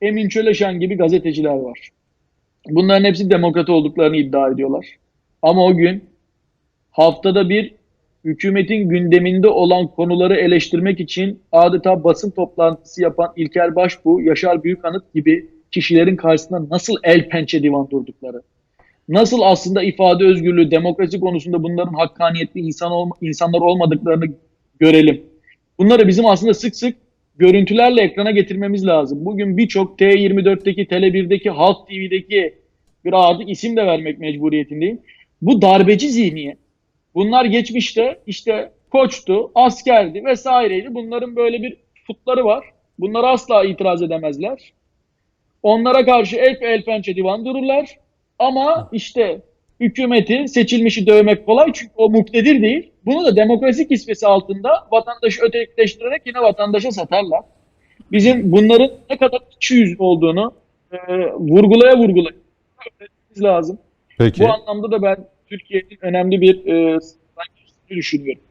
Emin Çöleşen gibi gazeteciler var. Bunların hepsi demokrat olduklarını iddia ediyorlar. Ama o gün haftada bir hükümetin gündeminde olan konuları eleştirmek için adeta basın toplantısı yapan İlker Başbuğ, Yaşar Büyükanıt gibi kişilerin karşısında nasıl el pençe divan durdukları, nasıl aslında ifade özgürlüğü, demokrasi konusunda bunların hakkaniyetli insan olma, insanlar olmadıklarını görelim. Bunları bizim aslında sık sık görüntülerle ekrana getirmemiz lazım. Bugün birçok T24'teki, Tele1'deki, Halk TV'deki bir artık isim de vermek mecburiyetindeyim. Bu darbeci zihniyet. Bunlar geçmişte işte koçtu, askerdi vesaireydi. Bunların böyle bir putları var. Bunlara asla itiraz edemezler. Onlara karşı el el pençe divan dururlar. Ama işte hükümeti, seçilmişi dövmek kolay çünkü o muktedir değil. Bunu da demokrasi kisvesi altında vatandaşı ötekileştirerek yine vatandaşa satarlar. Bizim bunların ne kadar içi yüz olduğunu e, vurgulaya vurgulaya öğretmemiz lazım. Peki. Bu anlamda da ben Türkiye'nin önemli bir e, düşünüyorum.